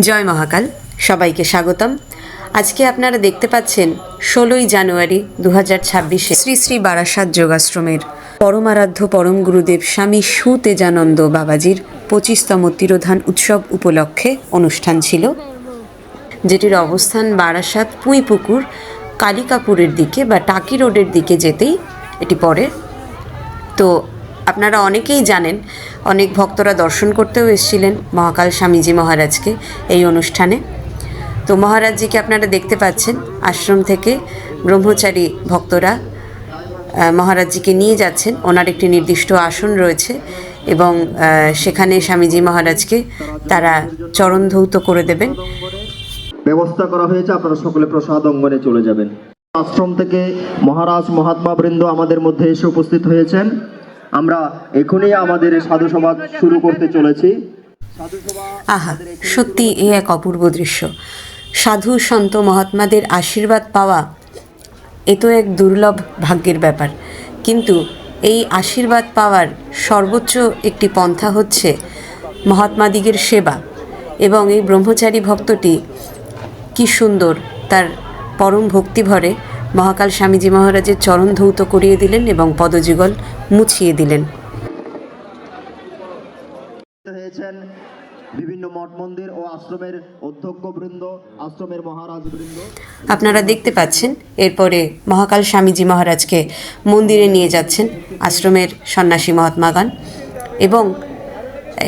জয় মহাকাল, সবাইকে স্বাগতম। আজকে আপনারা দেখতে পাচ্ছেন ষোলোই জানুয়ারি দু হাজার ছাব্বিশে শ্রী শ্রী বারাসাত যোগাশ্রমের পরমারাধ্য পরম গুরুদেব স্বামী সুতেজানন্দ বাবাজির পঁচিশতম তিরোধান উৎসব উপলক্ষে অনুষ্ঠান ছিল, যেটির অবস্থান বারাসাত পুঁইপুকুর, কালিকাপুরের দিকে বা টাকি রোডের দিকে যেতেই এটি পড়ে। তো আপনারা অনেকেই জানেন, অনেক ভক্তরা দর্শন করতেও এসেছিলেন মহাকাল স্বামীজি মহারাজকে এই অনুষ্ঠানে। তো মহারাজজিকে আপনারা দেখতে পাচ্ছেন, আশ্রম থেকে ব্রহ্মচারী ভক্তরা মহারাজজিকে নিয়ে যাচ্ছেন। ওনার একটি নির্দিষ্ট আসন রয়েছে এবং সেখানে স্বামীজি মহারাজকে তারা চরণ ধৌত করে দেবেন। ব্যবস্থা করা হয়েছে, আপনারা সকলে প্রসাদ অঙ্গনে চলে যাবেন। আশ্রম থেকে মহারাজ মহাত্মা বৃন্দ আমাদের মধ্যে এসে উপস্থিত হয়েছেন। আমরা এখনই আমাদের সাধু শুরু করতে চলেছি। আহা, সত্যি এ এক অপূর্ব দৃশ্য। সাধু সন্ত মহাত্মাদের আশীর্বাদ পাওয়া এ তো এক দুর্লভ ভাগ্যের ব্যাপার। কিন্তু এই আশীর্বাদ পাওয়ার সর্বোচ্চ একটি পন্থা হচ্ছে মহাত্মাদিগের সেবা এবং এই ব্রহ্মচারী ভক্তটি কি সুন্দর তার পরম ভক্তিভরে মহাকাল স্বামীজি মহারাজের চরণ ধৌত করিয়ে দিলেন এবং পদযুগল মুছিয়ে দিলেন। হয়েছেন বিভিন্ন মঠ মন্দির ও আশ্রমের আশ্রমের আপনারা দেখতে পাচ্ছেন এরপরে মহাকাল স্বামীজি মহারাজকে মন্দিরে নিয়ে যাচ্ছেন আশ্রমের সন্ন্যাসী মহাত্মাগান এবং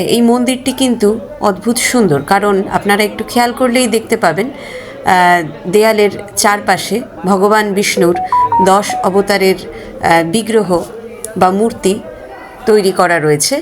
এই মন্দিরটি কিন্তু অদ্ভুত সুন্দর কারণ আপনারা একটু খেয়াল করলেই দেখতে পাবেন দেয়ালের চারপাশে ভগবান বিষ্ণুর দশ অবতারের বিগ্রহ বা মূর্তি তৈরি করা রয়েছে।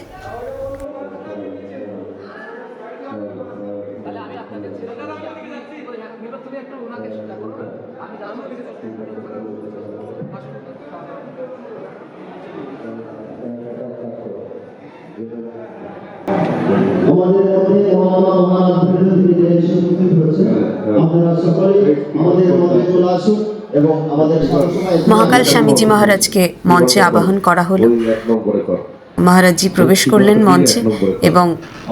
আপনারা আমাদের মধ্যে চলে আসুন এবং আমাদের মহাকাল স্বামীজি মহারাজকে মঞ্চে আবাহন করা হলো। মহারাজজি প্রবেশ করলেন মঞ্চে এবং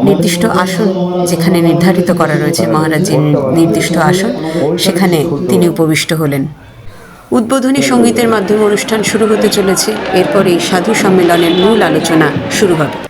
নির্দিষ্ট আসন যেখানে নির্ধারিত করা রয়েছে মহারাজজির নির্দিষ্ট আসন সেখানে তিনি উপবিষ্ট হলেন। উদ্বোধনী সঙ্গীতের মাধ্যমে অনুষ্ঠান শুরু হতে চলেছে। এরপরেই সাধু সম্মেলনের মূল আলোচনা শুরু হবে।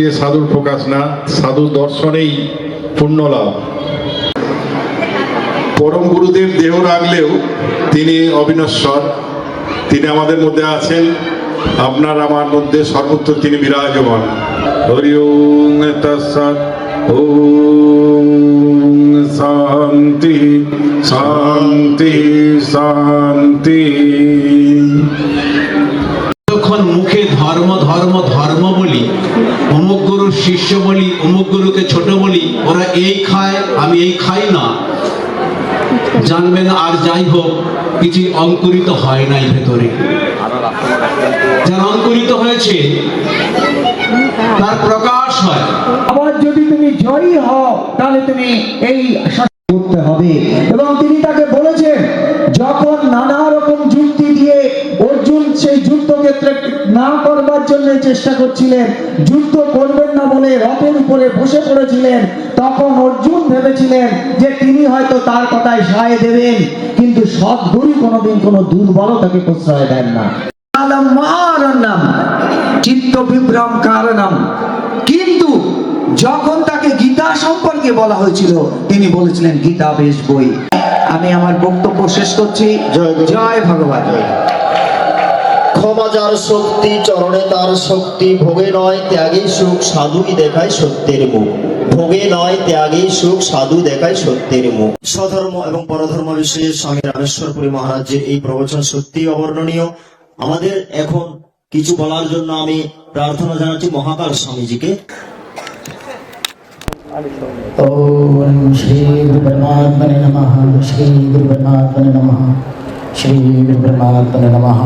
দিয়ে সাধুর প্রকাশ না সাধু দর্শনেই পুণ্য লাভ পরম গুরুদেব দেহ রাখলেও তিনি অবিনশ্বর। তিনি আমাদের মধ্যে আছেন। আপনার আমার মধ্যে সর্বত্র তিনি বিরাজমান। হরি ওম শান্তি শান্তি শান্তি। মুখে ধর্ম ধর্ম ধর্ম বলি অমুক শিষ্য বলি অমুক গুরুকে ছোট বলি ওরা এই খায়, আমি এই খাই না। জানবেন আর যাই হোক, কিছু অঙ্কুরিত হয় নাই ভেতরে। যার অঙ্কুরিত হয়েছে, তার প্রকাশ হয়। আবার যদি তুমি জয়ী হও, তাহলে তুমি এই করতে হবে। এবং তিনি তাকে বলেছেন, যখন নানা রকম যুক্তি দিয়ে অর্জুন সেই যুদ্ধক্ষেত্রে না করবার জন্য চেষ্টা করছিলেন, যুদ্ধ বলে রথের উপরে বসে পড়েছিলেন তখন অর্জুন ভেবেছিলেন যে তিনি হয়তো তার কথায় সায় দেবেন কিন্তু সদ্গুরু কোনোদিন কোনো দুর্বলতাকে প্রশ্রয় দেন না। চিত্ত বিভ্রম কারণম কিন্তু যখন তাকে গীতা সম্পর্কে বলা হয়েছিল তিনি বলেছিলেন গীতা বেশ বই। আমি আমার বক্তব্য শেষ করছি। জয় ভগবান। যার শক্তি চরণে তার শক্তি ভোগে নয় ত্যাগেই সুখ সাধুই দেখায় সত্যের মুখ ভোগে নয় ত্যাগেই সুখ সাধু দেখায় সত্যের মুখ স্বধর্ম এবং পরধর্ম বিষয়ে স্বামী রামেশ্বরপুরী মহারাজের এই প্রবচন সত্যি অবর্ণনীয় আমাদের এখন কিছু বলার জন্য আমি প্রার্থনা জানাচ্ছি মহাকাল স্বামীজিকে ॐ श्री गुरुपरमात्मने नमः श्री गुरुपरमात्मने नमः श्री गुरुपरमात्मने नमः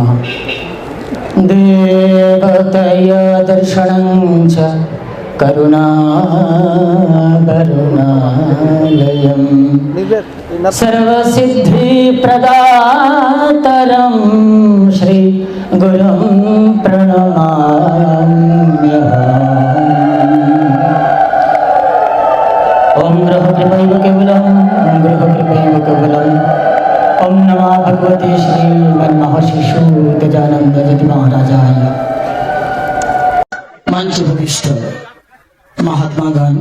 देवतया दर्शनं च करुणा करुणालयम्। सर्वसिद्धिप्रदातरं श्री गुरुं प्रणमाम्यहम्। ॐ गृहकृपैव केवलं गृहकृपैव केवलम् ॐ नमः भगवते श्रीमन्महर्षिशूतजानन्दजति महाराजाय মঞ্চভূমিষ্ঠ মহাত্মা গান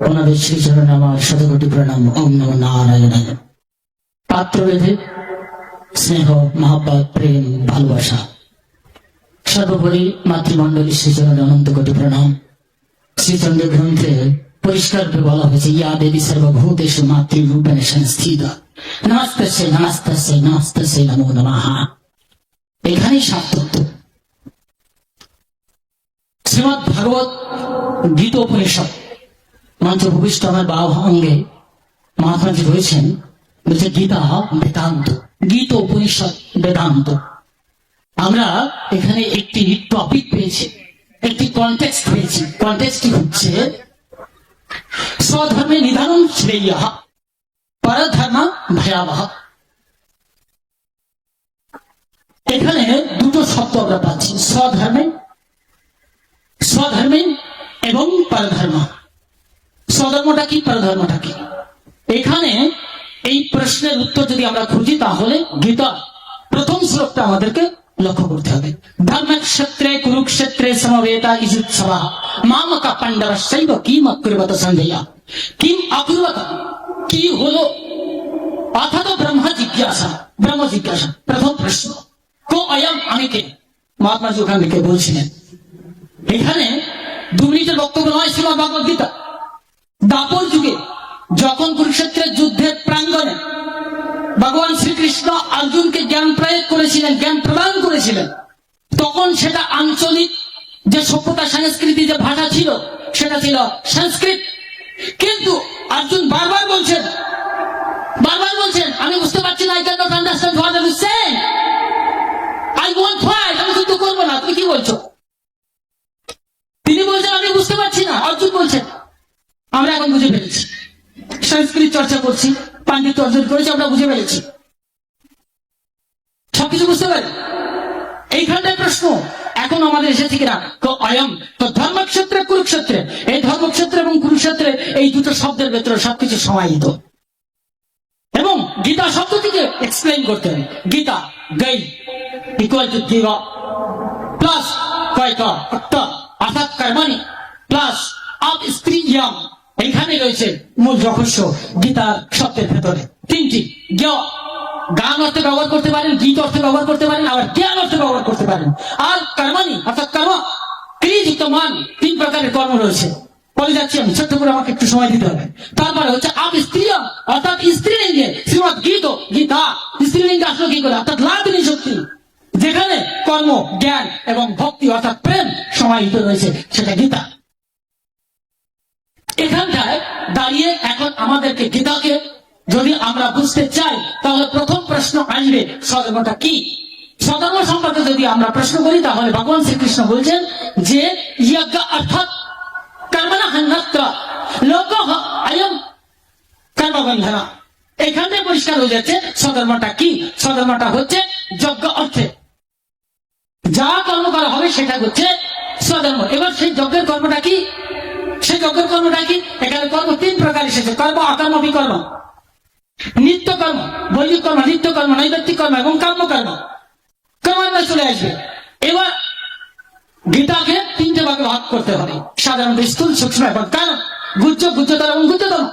ওনাদের শ্রীচরণে আমার শতকোটি প্রণাম ওম নম নারায়ণায় পাত্রভেদে স্নেহ মহাব্বত প্রেম ভালোবাসা সর্বোপরি মাতৃমণ্ডলী শ্রীচরণে অনন্ত কোটি প্রণাম শ্রীচন্দ্র গ্রন্থে পরিষ্কার করে বলা হয়েছে ইয়া দেবী সর্বভূতেষু মাতৃরূপেণ সংস্থিত নমস্তস্যে নমস্তস্যে নমস্তস্যে নমো নমঃ এখানেই সাতত্ব শ্রীমদ ভাগবত মঞ্চ ভূমিষ্ঠ আমার বাবা অঙ্গে রয়েছেন, বলছে গীতা বেদান্ত, গীত উপনিষদ বেদান্ত। আমরা এখানে একটি টপিক পেয়েছি, একটি কন্টেক্সট পেয়েছি। কন্টেক্সটটি হচ্ছে? স্বধর্মে নিধানম শ্রেয়। পরধর্ম ভয়াবহ। এখানে দুটো শব্দ আমরা পাচ্ছি, স্বধর্মে স্বধর্মে এবং পরধর্ম। স্বধর্মটা কি, পরধর্মটা কি? এখানে এই প্রশ্নের উত্তর যদি আমরা খুঁজি, তাহলে গীতা প্রথম শ্লোকটা আমাদেরকে লক্ষ্য করতে হবে। ধর্মক্ষেত্রে, কুরুক্ষেত্রে সমবেতা ইজুৎসবা মামকা পাণ্ডব শৈব কিম অকুর্বত সঞ্জয়া কিম অকুর্বত? কি হলো? অথত ব্রহ্ম জিজ্ঞাসা ব্রহ্ম জিজ্ঞাসা, প্রথম প্রশ্ন। কো অয়ম আমি কে মহাত্মাজি ওখান থেকে বলছিলেন, এখানে দু মিনিটের বক্তব্য নয় ছিল ভগবত গীতা। দাপর যুগে যখন কুরুক্ষেত্রের যুদ্ধের প্রাঙ্গণে ভগবান শ্রীকৃষ্ণ অর্জুনকে জ্ঞান প্রয়োগ করেছিলেন, জ্ঞান প্রদান করেছিলেন, তখন সেটা আঞ্চলিক যে সভ্যতা, সংস্কৃতি, যে ভাষা ছিল, সেটা ছিল সংস্কৃত। কিন্তু অর্জুন বারবার বলছেন বারবার বলছেন, আমি বুঝতে পারছি না I not understand what are saying I want fight আমি যুদ্ধ করব না, তুমি কি বলছো? তিনি বলছেন, আমি বুঝতে পারছি না অর্জুন বলছেন, আমরা এখন বুঝে ফেলেছি। সংস্কৃত চর্চা করছি, পাণ্ডিত্য অর্জন করেছি, আমরা বুঝে ফেলেছি। সবকিছু বুঝতে পারি? এইখানটায় প্রশ্ন। এখন আমাদের এসেছে কিনা? তো অয়ম তো ধর্মক্ষেত্রে, কুরুক্ষেত্রে। এই ধর্মক্ষেত্র এবং কুরুক্ষেত্রে এই দুটো শব্দের ভেতরে সবকিছু সমাহিত। এবং গীতা শব্দটিকে এক্সপ্লেন করতে হবে। গীতা গই ইকুয়াল টু দিবা প্লাস কয়টা অর্থাৎ কর্মানি প্লাস আপ স্ত্রীয়াম এখানে রয়েছে মূল রহস্য গীতার শব্দের ভেতরে। তিনটি, জ্ঞ গান অর্থে ব্যবহার করতে পারেন, গীত অর্থে ব্যবহার করতে পারেন, আবার জ্ঞান অর্থে ব্যবহার করতে পারেন। আর কর্মানি অর্থাৎ কর্ম ক্রিযুক্ত মান, তিন প্রকারের কর্ম রয়েছে। বলে যাচ্ছি আমি, ছোট্ট করে আমাকে একটু সময় দিতে হবে। তারপরে হচ্ছে আপ স্ত্রীয়ম, অর্থাৎ স্ত্রীলিঙ্গে শ্রীমদ গীত, গীতা, স্ত্রীলিঙ্গে আসলো কি করে? অর্থাৎ লাদিনী শক্তি, যেখানে কর্ম, জ্ঞান এবং ভক্তি, অর্থাৎ প্রেম সমাহিত রয়েছে, সেটা গীতা। এখানটায় দাঁড়িয়ে এখন আমাদেরকে গীতাকে যদি আমরা বুঝতে চাই, তাহলে প্রথম প্রশ্ন আসবে স্বধর্মটা কি? স্বধর্ম সম্পর্কে যদি আমরা প্রশ্ন করি, তাহলে ভগবান শ্রীকৃষ্ণ বলছেন যে যজ্ঞ অর্থাৎ কর্মনা হন্যত্র লোক আয়ম কর্মবন্ধনা। এখানে পরিষ্কার হয়ে যাচ্ছে স্বধর্মটা কি? স্বধর্মটা হচ্ছে যজ্ঞ অর্থে। যা কর্ম করা হবে সেটা হচ্ছে স্বধর্ম। এবার সেই যজ্ঞের কর্মটা কি? সেই যজ্ঞের কর্মটা কি? এখানে কর্ম তিন প্রকার এসেছে। কর্ম, অকর্ম, বিকর্ম। নিত্য কর্ম বৈদিক কর্ম নিত্য কর্ম নৈবেদ্যিক কর্ম এবং কর্ম কর্ম ক্রমান্বয়ে চলে আসবে। এবার গীতাকে তিনটে ভাগে ভাগ করতে হবে। সাধারণ স্থূল, সূক্ষ্ম এবং কারণ গুজ্জ গুজ্জতর এবং গুজ্জতম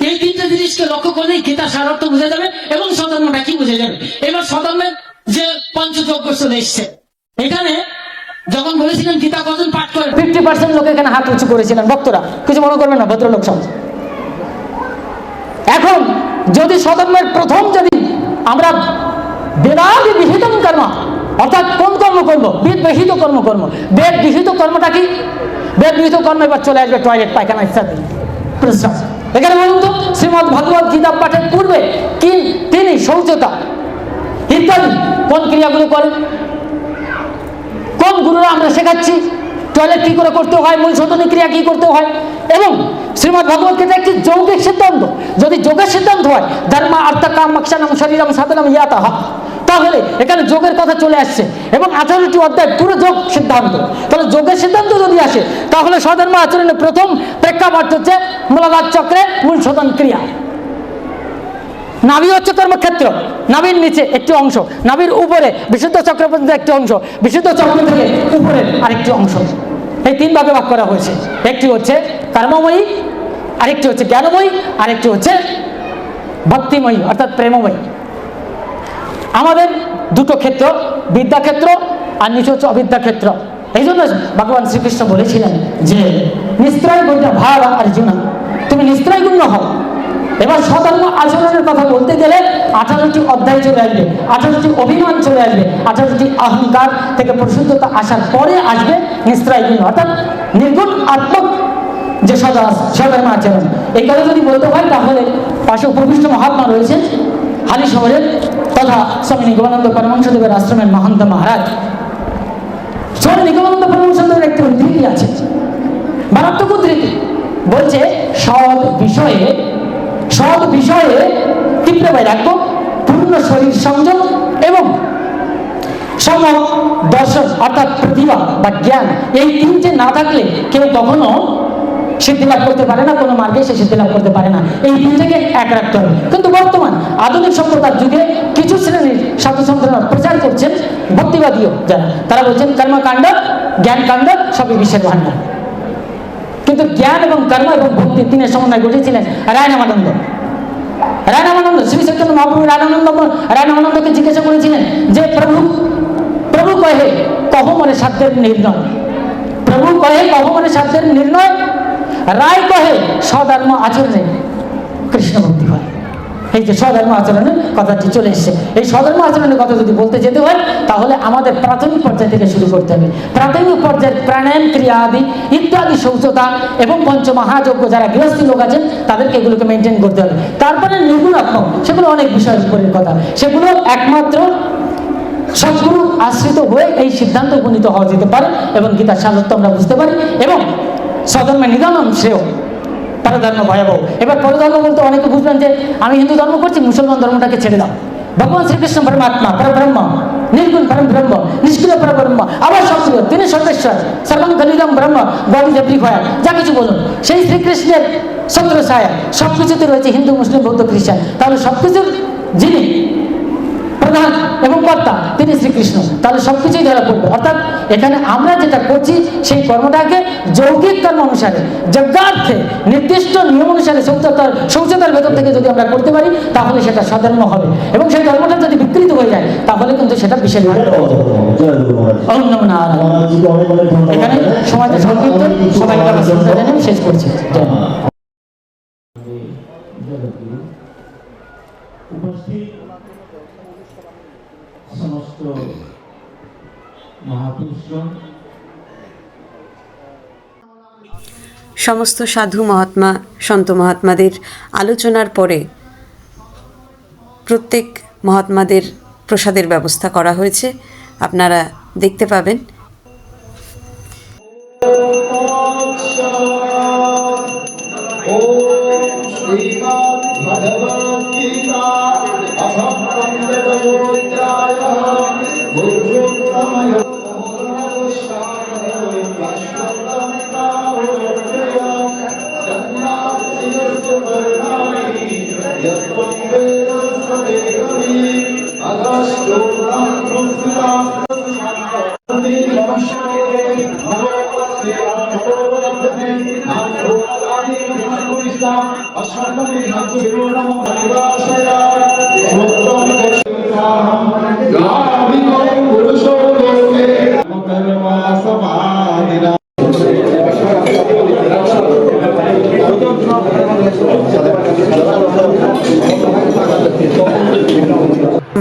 এই তিনটে জিনিসকে লক্ষ্য করলেই গীতা সার অর্থ বুঝে যাবে এবং স্বধর্মটা কি বুঝে যাবে? এবার স্বধর্মের যে পঞ্চযজ্ঞ চলে এসছে, এখানে যখন বলেছিলেন গীতা কজন পাঠ করে ফিফটি পার্সেন্ট লোক এখানে হাত উঁচু করেছিলেন, ভক্তরা। কিছু মনে করবেন না, ভদ্রলোক সব এখন যদি স্বধর্মের প্রথম যদি আমরা বেদাদি বিহিত কর্ম, অর্থাৎ কোন কর্ম করব? বেদ বিহিত কর্ম কর্ম বেদ বিহিত কর্মটা কি? বেদ বিহিত কর্ম এবার চলে আসবে টয়লেট পায়খানা ইত্যাদি। প্রস্রাব এখানে বলুন তো, শ্রীমদ ভগবত গীতা পাঠের পূর্বে কি তিনি শৌচতা, ইত্যাদি, কোন ক্রিয়াগুলো করেন? কোন গুরুরা আমরা শেখাচ্ছি? টয়লেট কি করে করতে হয়? মূল শোধনী ক্রিয়া কি করতে হয়? এবং শ্রীমদ ভগবত গীতা একটি যৌগিক সিদ্ধান্ত যদি যোগের সিদ্ধান্ত হয়, ধর্ম অর্থ কাম মক্ষানম শরীরম, সাধনম ইয়াতা তাহলে এখানে যোগের কথা চলে আসছে এবং আঠারোটি অধ্যায় পুরো যোগ সিদ্ধান্ত। তাহলে যোগের সিদ্ধান্ত যদি আসে, তাহলে স্বধর্ম আচরণের প্রথম প্রেক্ষাপট হচ্ছে মূলাধার চক্রে মূল শোধন ক্রিয়া। নাভি হচ্ছে কর্মক্ষেত্র, নাভির নিচে একটি অংশ, নাভির উপরে বিশুদ্ধ চক্র পর্যন্ত একটি অংশ, বিশুদ্ধ চক্র থেকে উপরের আরেকটি অংশ। এই তিন ভাগে ভাগ করা হয়েছে। একটি হচ্ছে কর্মময়ী আরেকটি হচ্ছে জ্ঞানময়ী, আরেকটি হচ্ছে ভক্তিময়ী, অর্থাৎ প্রেমময়ী। আমাদের দুটো ক্ষেত্র, বিদ্যাক্ষেত্র আর নিচে হচ্ছে অবিদ্যাক্ষেত্র। এই জন্য ভগবান শ্রীকৃষ্ণ বলেছিলেন যে, নিস্ত্রয় গুণটা ভাব অর্জুন তুমি নিস্ত্রয় গুণ্য হও। এবার সধর্ম আচরণের কথা বলতে গেলে আঠারোটি অধ্যায় চলে আসবে, আঠারোটি অভিমান চলে আসবে, আঠারোটি অহংকার থেকে পরিশুদ্ধতা আসার পরে আসবে নিস্ত্রয় গুণ অর্থাৎ নির্গুণ আত্মক যে সদা সধর্ম আচরণ এই কথা যদি বলতে হয়, তাহলে পাশে উপবিষ্ট মহাত্মা রয়েছেন, হালি শহরের তথা স্বামী নিগমানন্দ পরমংসদেবের আশ্রমের মহন্ত মহারাজ। স্বামী নিগমানন্দ পরমংসদেবের একটি উদ্ধৃতি আছে। মারাত্মক উদ্ধৃতি বলছে, সৎ বিষয়ে সৎ বিষয়ে তীব্র বৈরাগ্য, পূর্ণ শরীর সংযম এবং সম দর্শন, অর্থাৎ প্রতিভা বা জ্ঞান, এই তিনটে না থাকলে কেউ কখনো সিদ্ধি লাভ করতে পারে না, কোনো মার্গে সে সিদ্ধি লাভ করতে পারে না। এই তিনটাকে এক রাখতে হবে কিন্তু বর্তমান আধুনিক সভ্যতার যুগে কিছু শ্রেণির সাধু সন্তানরা প্রচার করছেন ভক্তিবাদীও যারা। তারা বলছেন, কর্মকাণ্ড জ্ঞান কাণ্ড সবই বিশ্বের ভাণ্ডার। কিন্তু জ্ঞান এবং কর্ম এবং ভক্তি তিনের সমন্বয় ঘটেছিলেন রায়নামানন্দ রায়নামানন্দ শ্রী চৈতন্য মহাপ্রভু রায়নানন্দ রায়নামানন্দকে জিজ্ঞাসা করেছিলেন যে, প্রভু প্রভু কহে, কহ মনে সাধ্যের নির্ণয়? প্রভু কহে, কহ মনে সাধ্যের নির্ণয়? রায় কহে, সধর্ম আচরণে কৃষ্ণ ভক্তি হয়। এই যে স্বধর্ম আচরণের কথাটি চলে এসছে। এই স্বধর্ম আচরণের কথা যদি বলতে যেতে হয়, তাহলে আমাদের প্রাথমিক পর্যায় থেকে শুরু করতে হবে। প্রাথমিক পর্যায়ের প্রাণায়াম ক্রিয়া আদি ইত্যাদি শৌচতা এবং পঞ্চমহাযজ্ঞ যারা গৃহস্থী লোক আছেন, তাদেরকে এগুলোকে মেনটেন করতে হবে। তারপরে নির্গুণাত্মক সেগুলো অনেক বিষয়ের উপরের কথা। সেগুলো একমাত্র সদ্গুরু আশ্রিত হয়ে এই সিদ্ধান্ত উপনীত হওয়া যেতে পারে এবং গীতার সারত্ব আমরা বুঝতে পারি এবং সধর্মে নিদানম শ্রেয়। পরধর্ম ভয়াবহ। এবার পরধর্ম বলতে অনেকে বুঝবেন যে, আমি হিন্দু ধর্ম করছি, মুসলমান ধর্মটাকে ছেড়ে দাও। ভগবান শ্রীকৃষ্ণ পরমাত্মা, পরব্রহ্ম, নির্গুণ পরম ব্রহ্ম নিষ্ক্রিয় পরব্রহ্ম, আবার সক্রিয়, তিনি সর্বেশ্বর সর্বং খলিদম ব্রহ্ম, গড ইজ ভয়া যা কিছু বলুন। সেই শ্রীকৃষ্ণের ছত্র ছায়া সব রয়েছে হিন্দু, মুসলিম, বৌদ্ধ, খ্রিস্টান। তাহলে সব কিছুর যিনি প্রধান এবং কর্তা তিনি শ্রীকৃষ্ণ। তাহলে সবকিছুই ধরা পড়বে। অর্থাৎ এখানে আমরা যেটা করছি, সেই কর্মটাকে যৌগিক কর্ম অনুসারে, যজ্ঞার্থে নির্দিষ্ট নিয়ম অনুসারে শৌচতার শৌচতার ভেতর থেকে যদি আমরা করতে পারি, তাহলে সেটা সধর্ম হবে। এবং সেই ধর্মটা যদি বিকৃত হয়ে যায়, তাহলে কিন্তু সেটা বিশেষ নারায়ণ। এখানে সমাজে সংক্ষিপ্ত জানিয়ে শেষ করছি জয় মা। উপস্থিত সমস্ত মহাপুরুষগণ সমস্ত সাধু মহাত্মা, সন্ত মহাত্মাদের আলোচনার পরে প্রত্যেক মহাত্মাদের প্রসাদের ব্যবস্থা করা হয়েছে। আপনারা দেখতে পাবেন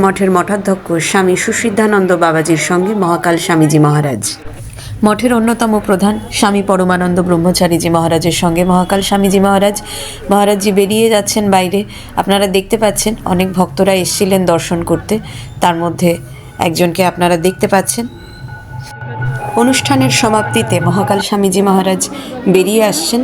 মঠের মঠাধ্যক্ষ স্বামী সুসিদ্ধানন্দ বাবাজির সঙ্গে মহাকাল স্বামীজি মহারাজ। মঠের অন্যতম প্রধান স্বামী পরমানন্দ ব্রহ্মচারীজি মহারাজের সঙ্গে মহাকাল স্বামীজি মহারাজ। মহারাজজি বেরিয়ে যাচ্ছেন বাইরে। আপনারা দেখতে পাচ্ছেন, অনেক ভক্তরা এসেছিলেন দর্শন করতে। তার মধ্যে একজনকে আপনারা দেখতে পাচ্ছেন। অনুষ্ঠানের সমাপ্তিতে মহাকাল স্বামীজি মহারাজ বেরিয়ে আসছেন।